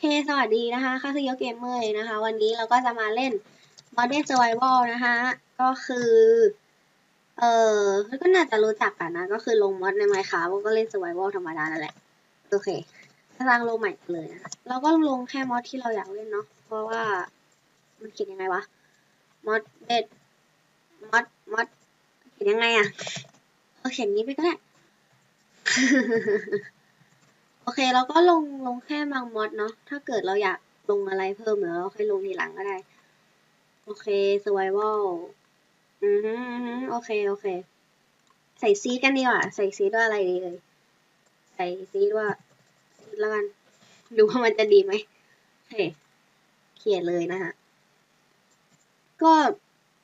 เค สวัสดีนะคะคาซิโยเกมเมอร์นะคะ วันนี้เราก็จะมาเล่น Modern Survival นะคะ ก็คือ เออก็น่าจะรู้จักกันนะ ก็คือลงมอดใน Minecraft ก็เล่น Survival ธรรมดานั่นแหละ โอเคสร้างโลกใหม่เลยนะ เราก็ลงแค่มอดที่เราอยากเล่นเนาะ เพราะว่า มันเขียนยังไงวะ มอดเด็ดมอดมอดเขียนยังไงอะเออเขียนนี้ไปก็ได้ อเคเราก็ลงลงแค่บางมอดเนาะถ้าเกิดเราอยากลงอะไรเพิ่มเดี๋ยวเราค่อยลงทีหลังก็ได้ โอเค survival อือฮึอือฮึโอเค โอเค ใส่ซีดกันดีกว่า ใส่ซีดว่าอะไรดีเลยใส่ซีดว่าซีดแล้วกัน ดูว่ามันจะดีไหมโอเคเขียนเลยนะฮะ ก็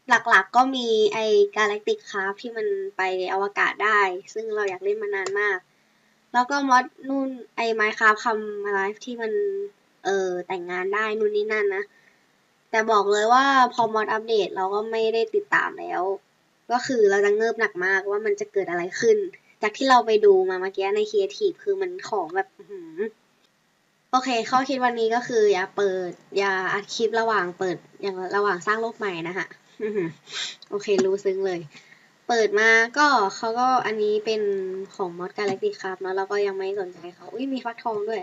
หลักๆก็มีไอ้ Galactic Craft ที่มันไปอวกาศได้ ซึ่งเราอยากเล่นมานานมาก แล้วก็มอดนู่นไอ้ไมค์คราฟคำอะไรที่มันเออแต่งงานได้นู่นนี่นั่นนะ แต่บอกเลยว่าพอมอดอัปเดตเราก็ไม่ได้ติดตามแล้ว ก็คือเราจะเงิบหนักมากว่ามันจะเกิดอะไรขึ้น จากที่เราไปดูมาเมื่อกี้ในครีเอทีฟคือมันของแบบหือโอเคข้อคิดวันนี้ก็คือ อย่าเปิด อย่าอัดคลิประหว่างเปิดอย่างระหว่างสร้างโลกใหม่นะคะโอเครู้ซึ้งเลย เปิดมาก็เขาก็อันนี้เป็นของมอดกาแล็กติครับเนาะแล้วก็ยังไม่สนใจเขาอุ้ยมีฟักทองด้วย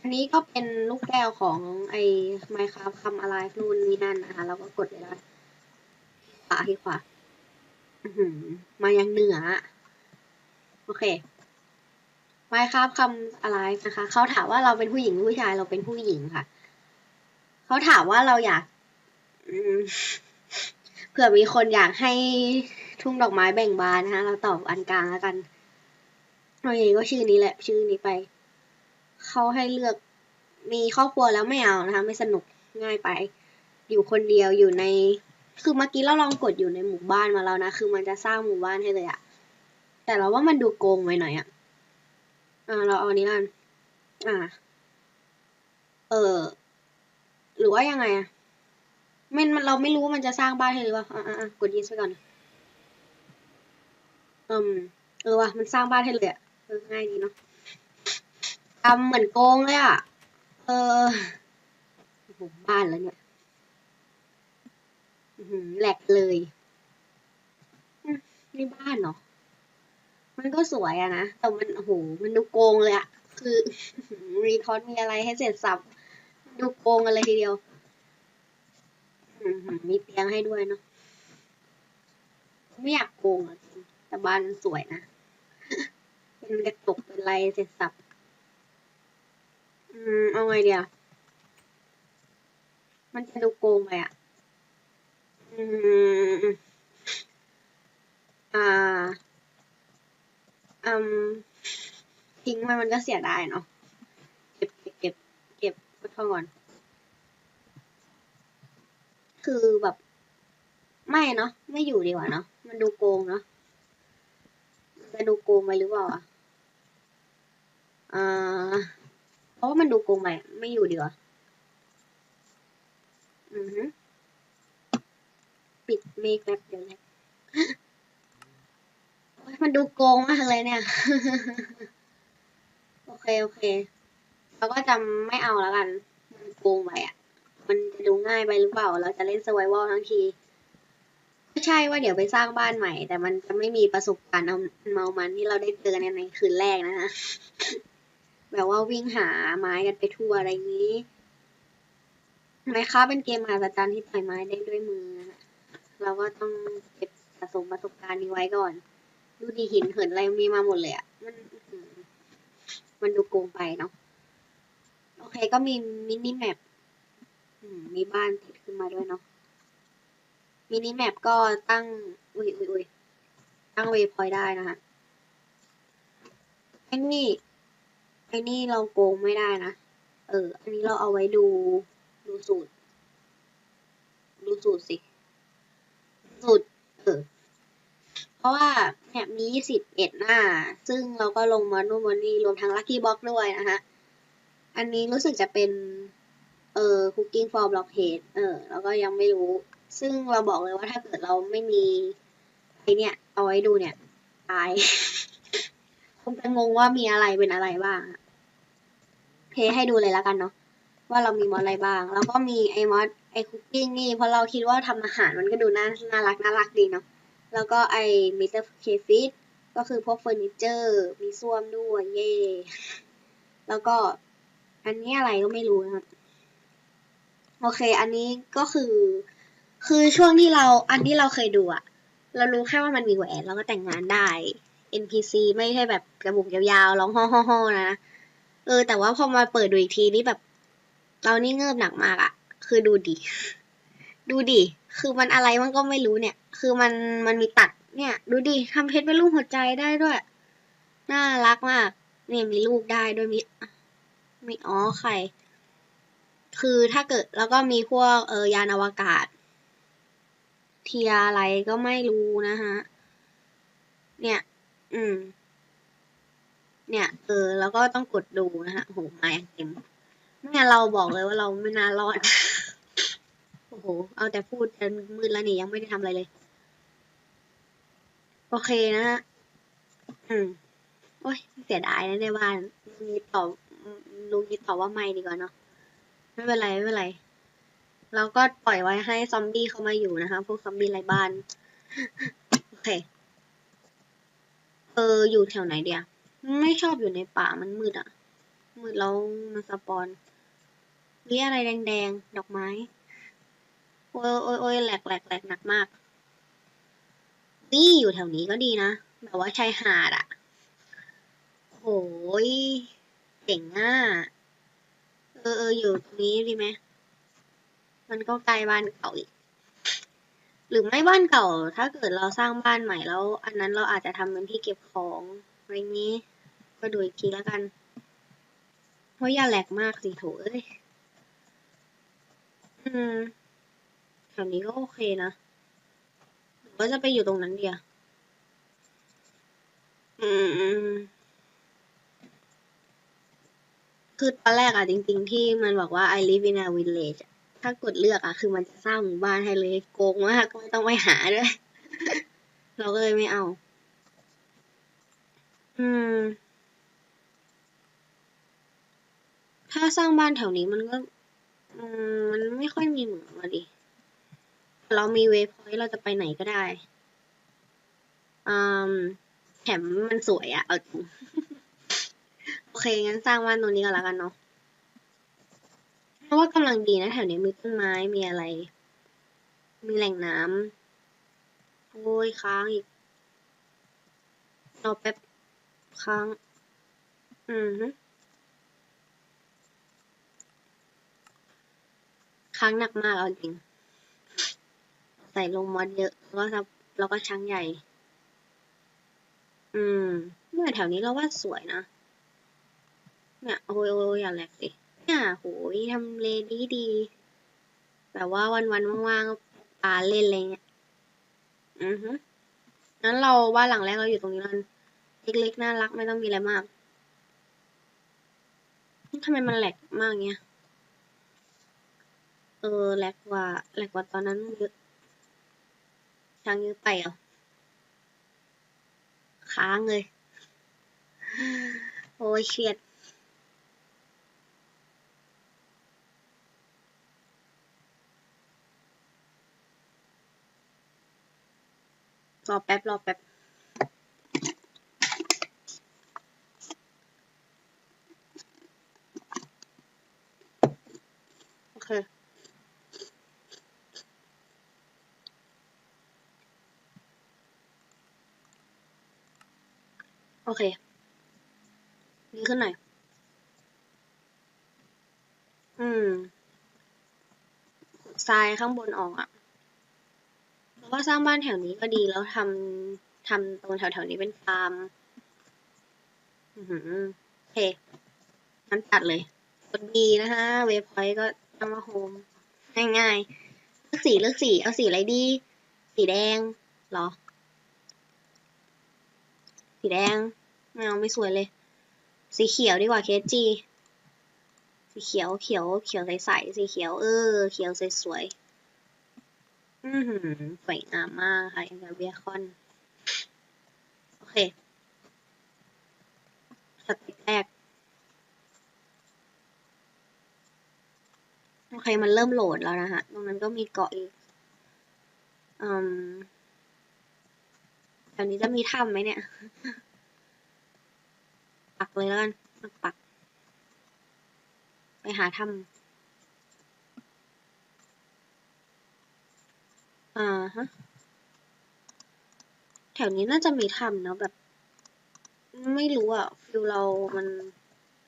อันนี้ก็เป็นลูกแก้วของไอ้ไมค์ครับคำอะไรนู่นนี่นั่นนะคะแล้วก็กดเลยล้วขวาที่ขวาอืมายังเหนือ โอเคไมค์ครับคำอะไรนะคะเขาถามว่าเราเป็นผู้หญิงหรือผู้ชายเราเป็นผู้หญิงค่ะเขาถามว่าเราอยากอืมเผื่อมีคนอยากให้ ทุ่งดอกไม้แบ่งบานนะคะเราตอบอันกลางแล้วกันโอเคก็ชื่อนี้แหละ ชื่อนี้ไป เขาให้เลือกมีครอบครัวแล้วไม่เอานะคะ ไม่สนุกง่ายไป อยู่คนเดียวอยู่ใน คือเมื่อกี้เราลองกดอยู่ในหมู่บ้านมาแล้วนะ คือมันจะสร้างหมู่บ้านให้เลยอะแต่เราว่ามันดูโกงไปหน่อยอะอ่า เราเอาอันนี้กันอ่า เออหรือว่ายังไงอะมันมันเราไม่รู้ว่ามันจะสร้างบ้านให้หรือเปล่าอ่าอ่ากดยินไปก่อน อืมเออว่ะมันสร้างบ้านให้เลยอะเออง่ายดีเนาะทำเหมือนโกงเลยอะเออโอ้โหบ้านแล้วเนี่ยหือแหลกเลยนี่บ้านเนาะมันก็สวยอะนะ แต่มันโอ้โหมันดูโกงเลยอะคือรีทอสมีอะไรให้เสร็จสับ ดูโกงกันเลยทีเดียวมีเตียงให้ด้วยเนาะไม่อยากโกงอะ แต่บ้านมันสวยนะ เป็นกระจกเป็นอะไรเสร็จสับ อืม เอาไงเดียวมันจะดูโกงไปอะ อืม อ่า อืม ทิ้งมันมันก็เสียดายเนาะ เก็บ เก็บ เก็บเก็บไว้ก่อน คือแบบ ไม่เนาะ ไม่อยู่ดีกว่าเนาะ มันดูโกงเนาะ จะดูโกงไปหรือเปล่าอะอ่าเพราะว่ามันดูโกงไปไม่อยู่ดีกว่าอือฮึปิดเมคแป๊บเดียวเลยโอ๊ยมันดูโกงมากเลยเนี่ย โอเค โอเค เราก็จะไม่เอาแล้วกัน มันโกงไปอะ มันจะดูง่ายไปหรือเปล่า เราจะเล่น survival ทั้งที ไม่ใช่ว่าเดี๋ยวไปสร้างบ้านใหม่ แต่มันจะไม่มีประสบการณ์เอาเมามันที่เราได้เจอในในคืนแรกนะฮะแบบว่าวิ่งหาไม้กันไปทั่วอะไรอย่างนี้ไมค้าเป็นเกมมหัศจรรย์ที่ต่อยไม้ได้ด้วยมือ เราก็ต้องเก็บสะสมประสบการณ์นี้ไว้ก่อน ดูดีหินเหินอะไรมีมาหมดเลยอะมันมันดูโกงไปเนาะโอเคก็มีมินิแมปมมีบ้านติดขึ้นมาด้วยเนาะ มินิแมปก็ตั้ง อุ้ยอุ้ยอุ้ยตั้งเวพอยได้นะคะไอ้นี่ไอ้นี่เราโกงไม่ได้นะ เออ อันนี้เราเอาไว้ดู ดูสูตร ดูสูตรสิ สูตร เออ เพราะว่าแถบนี้สิบเอ็ดหน้า ซึ่งเราก็ลงมานู่นมานี่รวมทั้งลัคกี้บ็อกด้วยนะคะอันนี้รู้สึกจะเป็น เออ cooking for blockhead เออ แล้วก็ยังไม่รู้ ซึ่งเราบอกเลยว่าถ้าเกิดเราไม่มีไอเนี่ย เอาไว้ดูเนี่ย ตาย คงจะงงว่ามีอะไรเป็นอะไรบ้างเคเพลย์ให้ดูเลยแล้วกันเนาะว่าเรามีมอดอะไรบ้าง แล้วก็มีไอมอดไอคุกกิ้งนี่เพราะเราคิดว่าทำอาหารมันก็ดูน่าน่ารักน่ารักดีเนาะแล้วก็ไอมิสเตอร์เคฟิตก็คือพวกเฟอร์นิเจอร์มีส้วมด้วยเย่แล้วก็อันนี้อะไรก็ไม่รู้นะครับ โอเค อันนี้ก็คือ คือช่วงที่เราอันที่เราเคยดูอะเรารู้แค่ว่ามันมีแหวนแล้วก็แต่งงานได้ NPC ไม่ใช่แบบกระบุกยาวๆร้องฮ่อฮ่อฮ่อนะเออ แต่ว่าพอมาเปิดดูอีกทีนี่แบบเรานี่เงิบหนักมากอะคือดูดิ ดูดิ คือมันอะไรมันก็ไม่รู้เนี่ย คือมันมันมีตัดเนี่ย ดูดิทำเพชรเป็นรูปหัวใจได้ด้วย น่ารักมาก เนี่ยมีลูกได้ด้วยมีมีอ๋อไข่คือถ้าเกิดแล้วก็มีพวกเออยานอวกาศ เทียอะไรก็ไม่รู้นะฮะ เนี่ย อืม เนี่ย เออ แล้วก็ต้องกดดูนะฮะโหมาอย่างเต็มไม่งั้นเราบอกเลยว่าเราไม่น่ารอด โอ้โห เอาแต่พูดจนมืดแล้วนี่ยังไม่ได้ทำอะไรเลย โอเคนะฮะ อืม โอ้ย เสียดายนะในบ้านลุงยิตอบลุงยิตอบว่าไม่ดีกว่าเนาะ ไม่เป็นไร ไม่เป็นไร เราก็ปล่อยไว้ให้ซอมบี้เข้ามาอยู่นะคะ พวกซอมบี้ไร้บ้าน โอเค เออ อยู่แถวไหนเดียไม่ชอบอยู่ในป่ามันมืดอะมืดแล้วมันสปอนนี่อะไรแดงๆ ดอกไม้ โอ้ยโอ้ยโอ้ยแหลกแหลกแหลกหนักมาก นี่อยู่แถวนี้ก็ดีนะ แบบว่าชายหาดอะโหยเจ๋งอะ เออเอออยู่ตรงนี้ดีไหม มันก็ใกล้บ้านเก่าอีก หรือไม่บ้านเก่า ถ้าเกิดเราสร้างบ้านใหม่แล้ว อันนั้นเราอาจจะทำเป็นที่เก็บของอะไรนี้ ก็ดูอีกทีแล้วกัน เพราะอย่าแหลกมากสิโถเอ้ย อืมแถวนี้ก็โอเคนะหรือว่าจะไปอยู่ตรงนั้นเดียวอืมอืมคือตอนแรกอะจริง ๆ ที่มันบอกว่า I live in a village อะ ถ้ากดเลือกอะคือมันจะสร้างหมู่บ้านให้เลยโกงมากก็ไม่ต้องไปหาด้วย เราก็เลยไม่เอา อืม ถ้าสร้างบ้านแถวนี้มันก็ อืม มันไม่ค่อยมีเหมืองอะดิ เรามีเวฟพอยต์เราจะไปไหนก็ได้ อืมแถมมันสวยอะเอาจริง โอเค งั้นสร้างบ้านตรงนี้ก็แล้วกันเนาะ เพราะว่ากำลังดีนะแถวนี้มีต้นไม้มีอะไร มีแหล่งน้ำโอ้ยค้างอีกรอแป๊บค้าง อืมฮึค้างหนักมากเอาจริง ใส่ลงมอดเยอะแล้วก็แล้วก็ช้างใหญ่ อืมเนี่ยแถวนี้เราว่าสวยนะ เนี่ย โอ้ยโอ้ยอย่าแหลกสิ เนี่ยโหยทำเลดีดี แบบว่าวันวันว่างๆก็ปาเล่นอะไรเงี้ย อือฮึงั้นเราบ้านหลังแรกเราอยู่ตรงนี้แล้วกันเล็กๆน่ารักไม่ต้องมีอะไรมากทำไมมันแหลกมากเงี้ย เออแหลกกว่าแหลกกว่าตอนนั้นเยอะช้างเยอะไปเหรอค้างเลย โอ้ยเครียด รอแป๊บ รอแป๊บ โอเค โอเคดีขึ้นหน่อย อืมทรายข้างบนออกอะ เราะว่าสร้างบ้านแถวนี้ก็ดีแล้วทำทำตรงแถวๆนี้เป็นฟาร์มอือหือโอเคงั้นตัดเลยกดดีนะคะเวฟพอยต์ก็ตั้งมาโฮมง่ายๆเลือกสีเลือกสีเอาสีอะไรดี สีแดงหรอ สีแดงไม่เอาไม่สวยเลย สีเขียวดีกว่าเคจีสีเขียวเขียวเขียวใสๆสีเขียวเออ เขียวสวยๆ อือหือสวยงามมากค่ะอย่างกับเบียคอน โอเค สเต็ปแรก โอเค มันเริ่มโหลดแล้วนะฮะตรงนั้นก็มีเกาะอีก อืมแถวนี้จะมีถ้ำไหมเนี่ย ปักเลยแล้วกันปัก ไปหาถ้ำ อ่าฮะ แถวนี้น่าจะมีถ้ำเนอะแบบ ไม่รู้อะฟิลเรามัน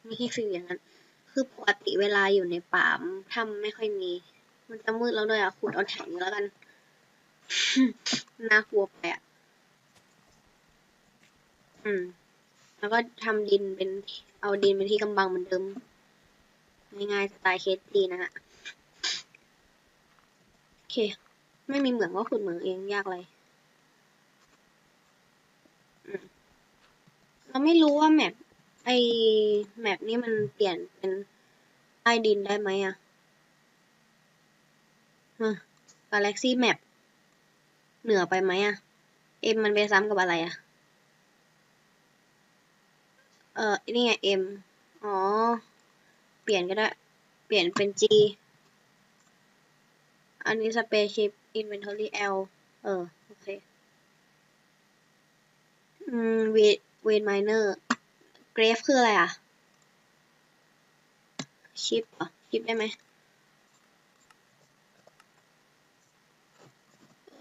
ไม่ใช่ฟิลอย่างนั้น คือปกติเวลาอยู่ในป่ามถ้ำไม่ค่อยมี มันจะมืดแล้วด้วยอะขุดเอาแถวนี้แล้วกัน น่ากลัวไปอะอืม แล้วก็ทำดินเป็น เอาดินเป็นที่กำบังเหมือนเดิม ง่ายๆสไตล์เคสดีนะฮะโอเค ไม่มีเหมืองก็ขุดเหมืองเองยากเลยเราไม่รู้ว่าแมปไอแมปนี้มันเปลี่ยนเป็นใต้ดินได้ไหมอะฮะ Galaxy Map เหนือไปไหมอะเอ็มมันไปซ้ำกับอะไรอะเออนี่ไงเอ็มอ๋อ เปลี่ยนก็ได้ เปลี่ยนเป็น G อันนี้ Spaceship Inventory L เออ โอเค อืม เวเวนไมเนอร์เกรฟคืออะไรอะ ชิปเหรอชิปได้ไหม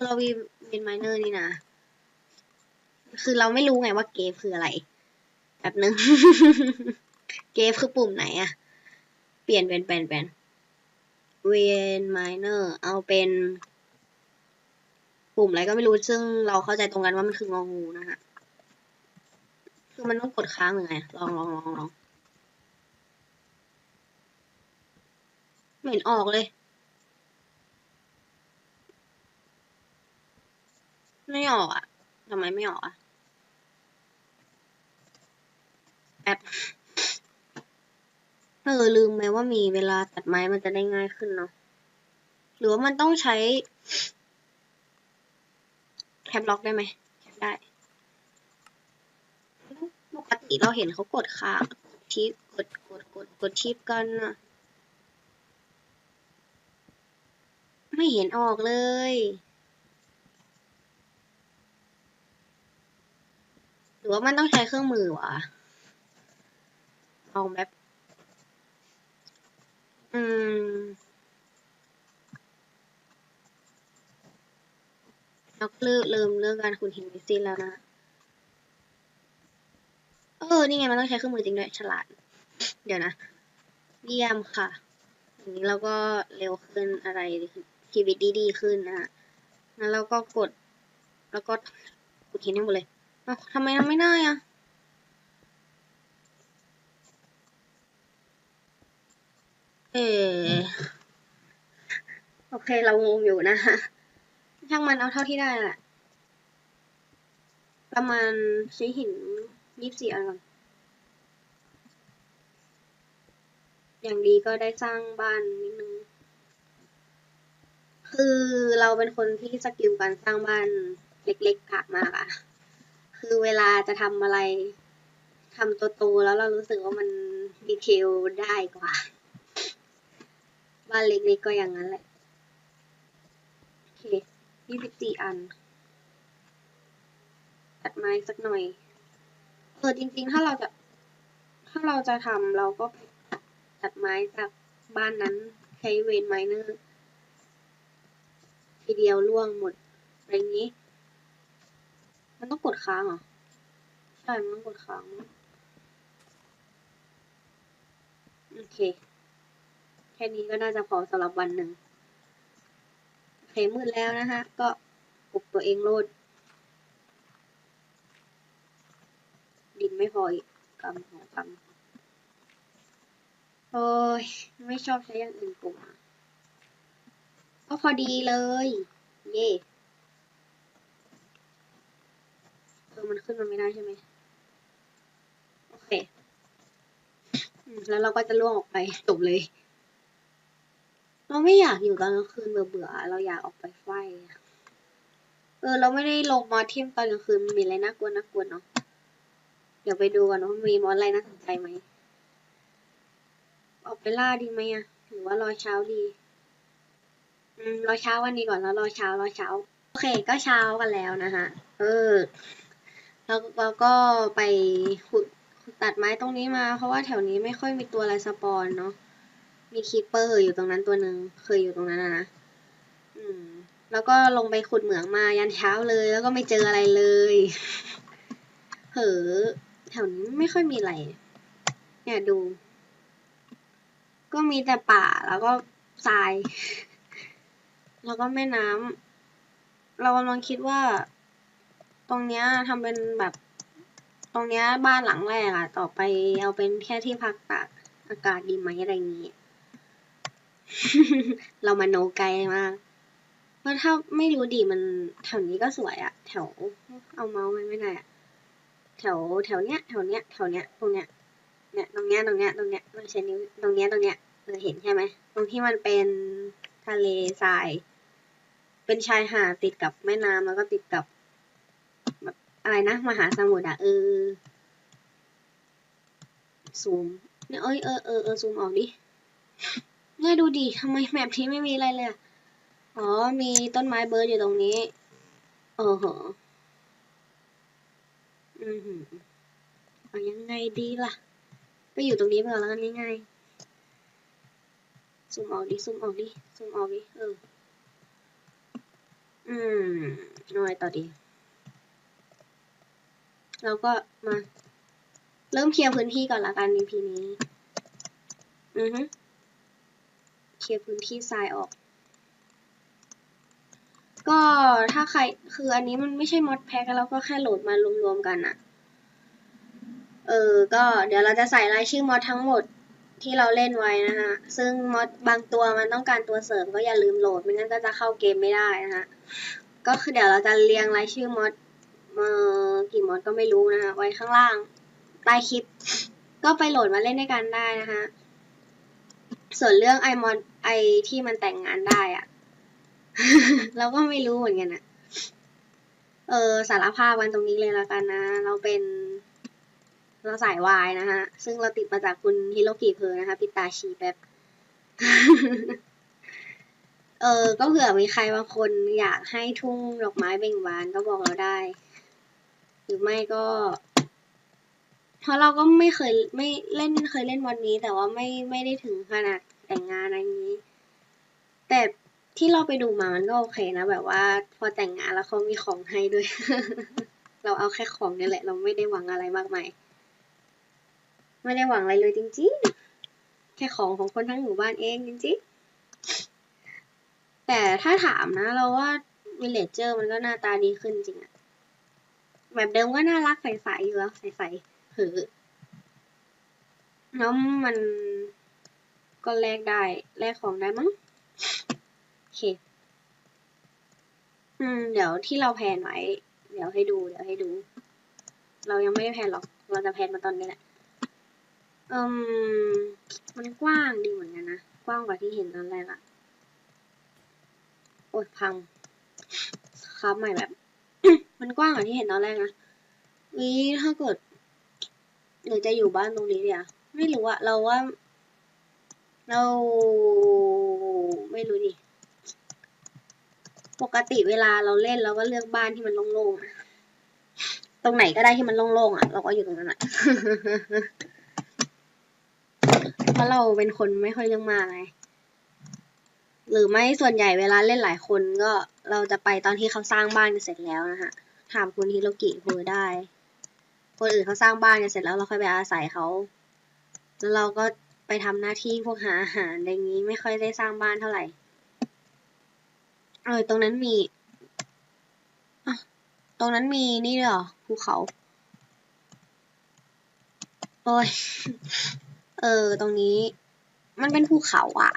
เราวีเวนไมเนอร์นี่นะ คือเราไม่รู้ไงว่าเกฟคืออะไร แบบนึง เกฟคือปุ่มไหนอะเปลี่ยนเป็นเป็นเป็นเวนไมเนอร์เอาเป็น ปุ่มอะไรก็ไม่รู้ซึ่งเราเข้าใจตรงกันว่ามันคืององูนะฮะคือมันต้องกดค้างหรือไงลองลองลองลองเหม็นออกเลย ไม่ออกอะทำไมไม่ออกอะแอปเออลืมไหมว่ามีเวลาตัดไม้มันจะได้ง่ายขึ้นเนาะหรือว่ามันต้องใช้ ปล็อกได้ไหมแคปได้ ปกติเราเห็นเขากดค้างชิปกดกดกดกดชิปกันนะไม่เห็นออกเลยหรือว่ามันต้องใช้เครื่องมือวะลองแบบ อืม เราก็เลิกเริ่มเรื่องการขุดหินมิสซินแล้วนะ เออ นี่ไงมันต้องใช้เครื่องมือจริงด้วยฉลาด เดี๋ยวนะ เยี่ยมค่ะ อย่างนี้เราก็เร็วขึ้นอะไรดีขึ้นชีวิตดีๆขึ้นนะฮะแล้วเราก็กด แล้วก็กดหินให้หมดเลยเอ้าทำไมทำไม่ได้อะเออโอเค เรางงอยู่นะฮะ ช่างมันเอาเท่าที่ได้แหละ ประมาณใช้หินยี่สิบสี่อันก่อนอย่างดีก็ได้สร้างบ้านนิดนึง คือเราเป็นคนที่สกิลการสร้างบ้านเล็กๆกะมากอะคือเวลาจะทำอะไรทำโตๆแล้วเรารู้สึกว่ามันดีเทลได้กว่า บ้านเล็กๆก็อย่างนั้นแหละโอเค ยี่สิบสี่อัน ตัดไม้สักหน่อย เออจริงๆ ถ้าเราจะ ถ้าเราจะทำเราก็ตัดไม้จากบ้านนั้นใช้เวนไมเนอร์ทีเดียวล่วงหมดอะไรอย่างนี้ มันต้องกดค้างเหรอ ใช่ มันต้องกดค้าง โอเค แค่นี้ก็น่าจะพอสำหรับวันหนึ่ง มืดแล้วนะฮะก็ปลุกตัวเองโลด ดินไม่พออีกกำหัวกำโอ้ย ไม่ชอบใช้อย่างอื่นปลุกอะก็พอดีเลย เย่เออมันขึ้นมาไม่ได้ใช่ไหมโอเค แล้วเราก็จะล่วงออกไปจบเลย เราไม่อยากอยู่ตอนกลางคืนเบื่อๆเราอยากออกไปไฟเออ เราไม่ได้ลงมอเทียมตอนกลางคืนมันมีอะไรน่ากลัวน่ากลัวเนาะเดี๋ยวไปดูกันว่ามีมอสอะไรน่าสนใจไหมออกไปล่าดีไหมอะหรือว่ารอเช้าดีอืมรอเช้าวันนี้ก่อนแล้วรอเช้ารอเช้า โอเค ก็เช้ากันแล้วนะคะเออแล้วเราก็ไปขุดขุดตัดไม้ตรงนี้มา เพราะว่าแถวนี้ไม่ค่อยมีตัวอะไรสปอนเนาะ มีคีปเปอร์อยู่ตรงนั้นตัวหนึ่งเคยอยู่ตรงนั้นนะนะอืม แล้วก็ลงไปขุดเหมืองมายันเช้าเลย แล้วก็ไม่เจออะไรเลยเหอแถวนี้ไม่ค่อยมีอะไร เนี่ยดู ก็มีแต่ป่าแล้วก็ทราย แล้วก็แม่น้ำเรากำลังคิดว่า ตรงเนี้ยทำเป็นแบบ ตรงเนี้ยบ้านหลังแรกอะต่อไปเอาเป็นแค่ที่พักตากอากาศดีไหมอะไรอย่างงี้ เรามาโนไกลมากเพราะถ้าไม่รู้ดีมันแถวนี้ก็สวยอะแถวเอาเมาส์ไว้ไม่ได้อะแถวแถวเนี้ยแถวเนี้ยแถวเนี้ยตรงเนี้ยเนี่ยตรงเนี้ยตรงเนี้ยตรงเนี้ยไม่ใช่นิ้วตรงเนี้ยตรงเนี้ยเออเห็นใช่ไหมตรงที่มันเป็นทะเลทราย เป็นชายหาดติดกับแม่น้ำแล้วก็ติดกับแบบอะไรนะมหาสมุทรอะเออซูมเนี่ยเอ้ยเออเออเออซูมออกดิ เนี่ยดูดิทำไมแมปที่ไม่มีอะไรเลยอ๋อ มีต้นไม้เบิร์ดอยู่ตรงนี้เออเหรออือหือเอายังไงดีล่ะ ก็อยู่ตรงนี้ไปก่อนแล้วกันง่ายๆซูมออกดิซูมออกดิซูมออกดิเออ อืมเอาไงต่อดี เราก็มา เริ่มเคลียร์พื้นที่ก่อนละกัน EP นี้ อือฮึ เคลียร์พื้นที่ทรายออก ก็ถ้าใครคืออันนี้มันไม่ใช่มอดแพ็กแล้วก็แค่โหลดมารวมๆกันอะเออ ก็เดี๋ยวเราจะใส่รายชื่อมอดทั้งหมดที่เราเล่นไว้นะคะซึ่งมอดบางตัวมันต้องการตัวเสริมก็อย่าลืมโหลดไม่งั้นก็จะเข้าเกมไม่ได้นะคะก็คือเดี๋ยวเราจะเรียงรายชื่อมอดเอ่อกี่มอดก็ไม่รู้นะคะไว้ข้างล่างใต้คลิป ก็ไปโหลดมาเล่นด้วยกันได้นะคะส่วนเรื่องไอมอด ไอที่มันแต่งงานได้อะเราก็ไม่รู้เหมือนกันอะเออสารภาพวันตรงนี้เลยละกันนะ เราเป็นเราสายวายนะคะซึ่งเราติดมาจากคุณฮิโรกิเพอนะคะปิตาชีแป๊บเออ ก็เผื่อมีใครบางคนอยากให้ทุ่งดอกไม้เบ่งบานก็บอกเราได้ หรือไม่ก็เพราะเราก็ไม่เคยไม่เล่นเคยเล่นวันนี้ แต่ว่าไม่ไม่ได้ถึงขนาด แต่งงานอะไรอย่างนี้ แต่ที่เราไปดูมามันก็โอเคนะ แบบว่าพอแต่งงานแล้วเขามีของให้ด้วย เราเอาแค่ของนี่แหละ เราไม่ได้หวังอะไรมากมาย ไม่ได้หวังอะไรเลยจริงๆ แค่ของของคนทั้งหมู่บ้านเองจริงๆ แต่ถ้าถามนะ เราว่าวิลเลจเจอร์มันก็หน้าตาดีขึ้นจริงอะแบบเดิมก็น่ารักใสๆอยู่แล้วใสๆเหอแล้วมัน ก็แลกได้แลกของได้มั้งโอเคอืม เดี๋ยวที่เราแพนไว้ เดี๋ยวให้ดู เดี๋ยวให้ดู เรายังไม่ได้แพนหรอก เราจะแพนมาตอนนี้แหละเอืมมันกว้างดีเหมือนกันนะ กว้างกว่าที่เห็นตอนแรกอะโอ๊ยพังครับใหม่แบบ มันกว้างกว่าที่เห็นตอนแรกนะวิถ้าเกิดหรือจะอยู่บ้านตรงนี้เดียวไม่รู้อะเราว่า เราไม่รู้ดิ ปกติเวลาเราเล่นเราก็เลือกบ้านที่มันโล่งๆตรงไหนก็ได้ที่มันโล่งๆอะเราก็อยู่ตรงนั้นอะเพราะเราเป็นคนไม่ค่อยเรื่องมากไง หรือไม่ส่วนใหญ่เวลาเล่นหลายคนก็เราจะไปตอนที่เขาสร้างบ้านกันเสร็จแล้วนะฮะ ถามคุณฮิโรกิคุยได้ คนอื่นเขาสร้างบ้านกันเสร็จแล้วเราค่อยไปอาศัยเขา แล้วเราก็ ไปทำหน้าที่พวกหาอาหารอะไรอย่างนี้ไม่ค่อยได้สร้างบ้านเท่าไหร่ เออ ตรงนั้นมีอะตรงนั้นมีนี่เหรอภูเขา โอ้ย เออ ตรงนี้ มันเป็นภูเขาอะ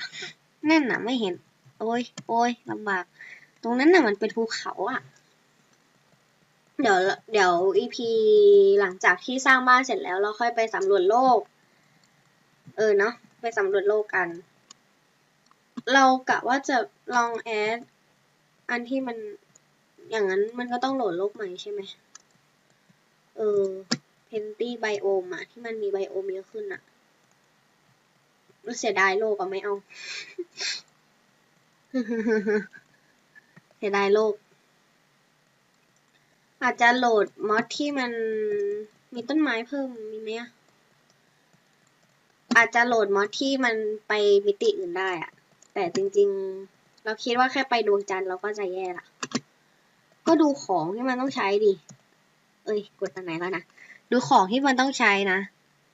นั่นน่ะ ไม่เห็น โอ้ย โอ้ยลำบาก ตรงนั้นน่ะมันเป็นภูเขาอะเดี๋ยว เดี๋ยวอีพีหลังจากที่สร้างบ้านเสร็จแล้วเราค่อยไปสำรวจโลก ออเนาะไปสำรวจโลกกัน เรากะว่าจะลองแอดอันที่มันอย่างนั้นมันก็ต้องโหลดโลกใหม่ใช่ไหมเออเพนตี้ไบโอมอะที่มันมีไบโอมเยอะขึ้นอะเสียดายโลกอะไม่เอา เสียดายโลก อาจจะโหลดมอดที่มันมีต้นไม้เพิ่มมีไหมอะ อาจจะโหลดมอดที่มันไปมิติอื่นได้อะแต่จริงๆ เราคิดว่าแค่ไปดวงจันทร์เราก็จะแย่ละ ก็ดูของที่มันต้องใช้ดิ เอ้ย กดตรงไหนแล้วนะ ดูของที่มันต้องใช้นะ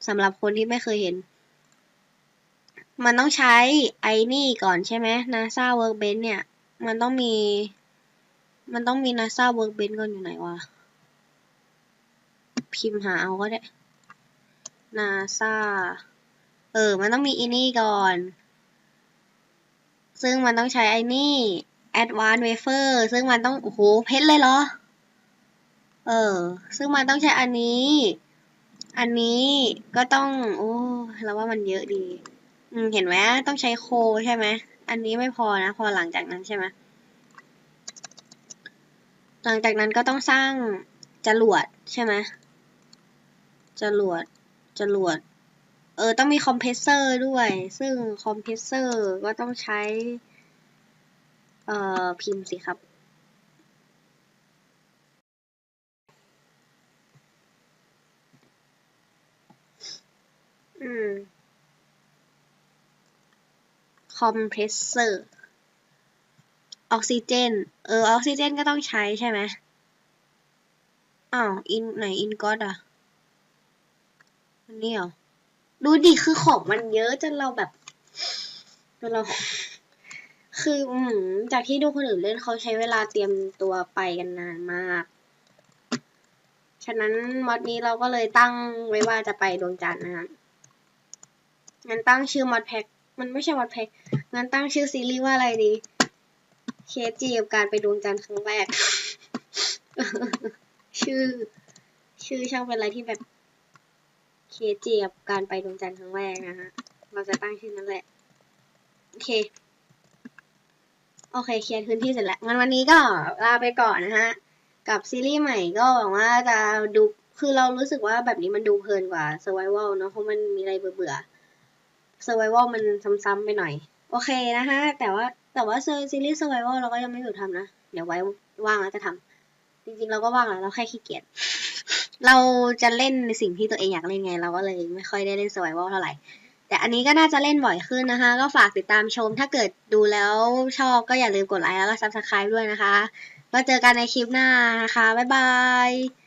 สำหรับคนที่ไม่เคยเห็น มันต้องใช้ไอ้นี่ก่อนใช่ไหม NASA Workbench เนี่ย มันต้องมี มันต้องมี NASA Workbench ก่อนอยู่ไหนวะ พิมพ์หาเอาก็ได้ NASA ออ มันต้องมีอีนี่ก่อน ซึ่งมันต้องใช้ไอ้นี่ Advanced Wafer ซึ่งมันต้อง โอ้โห เพชรเลยเหรอ เออ ซึ่งมันต้องใช้อันนี้ อันนี้ก็ต้อง โอ้เราว่ามันเยอะดี อืม เห็นไหมต้องใช้โคใช่ไหม อันนี้ไม่พอนะ พอหลังจากนั้นใช่ไหม หลังจากนั้นก็ต้องสร้างจรวดใช่ไหมจรวดจรวด เออต้องมีคอมเพรสเซอร์ด้วย ซึ่งคอมเพรสเซอร์ก็ต้องใช้ เอ่อ พิมพ์สิครับอืมคอมเพรสเซอร์ ออกซิเจน เออ ออกซิเจนก็ต้องใช้ใช่ไหมอ้าว อิน ไหน อินก็อดอะ อันนี้เหรอ ดูดิคือของมันเยอะจนเราแบบจนเรา คืออืมจากที่ดูคนอื่นเล่นเขาใช้เวลาเตรียมตัวไปกันนานมาก ฉะนั้นมอดนี้เราก็เลยตั้งไว้ว่าจะไปดวงจันทร์นะครับงั้นตั้งชื่อมอดแพ็กมันไม่ใช่มอดแพ็กงั้นตั้งชื่อซีรีส์ว่าอะไรดีเคจีกับการไปดวงจันทร์ครั้งแรก ชื่อ ชื่อช่างเป็นอะไรที่แบบ เคจีกับการไปดวงจันทร์ครั้งแรกนะฮะ เราจะตั้งชื่อนั้นแหละ โอเค โอเค เคลียร์พื้นที่เสร็จแล้วงั้นวันนี้ก็ลาไปก่อนนะฮะ กับซีรีส์ใหม่ก็หวังว่าจะดู คือเรารู้สึกว่าแบบนี้มันดูเพลินกว่า Survival เนอะเพราะมันมีอะไรเบื่อๆ Survival มันซ้ำๆไปหน่อย โอเคนะฮะ แต่ว่าแต่ว่าซีรีส์ Survival เราก็ยังไม่หยุดทำนะ เดี๋ยวไว้ว่างแล้วจะทำจริงๆ เราก็ว่างแล้วเราแค่ขี้เกียจ เราจะเล่นในสิ่งที่ตัวเองอยากเล่นไง เราก็เลยไม่ค่อยได้เล่น Survival เท่าไหร่ แต่อันนี้ก็น่าจะเล่นบ่อยขึ้นนะคะ ก็ฝากติดตามชม ถ้าเกิดดูแล้วชอบก็อย่าลืมกดไลค์แล้วก็ Subscribe ด้วยนะคะ ก็เจอกันในคลิปหน้านะคะ บ๊ายบาย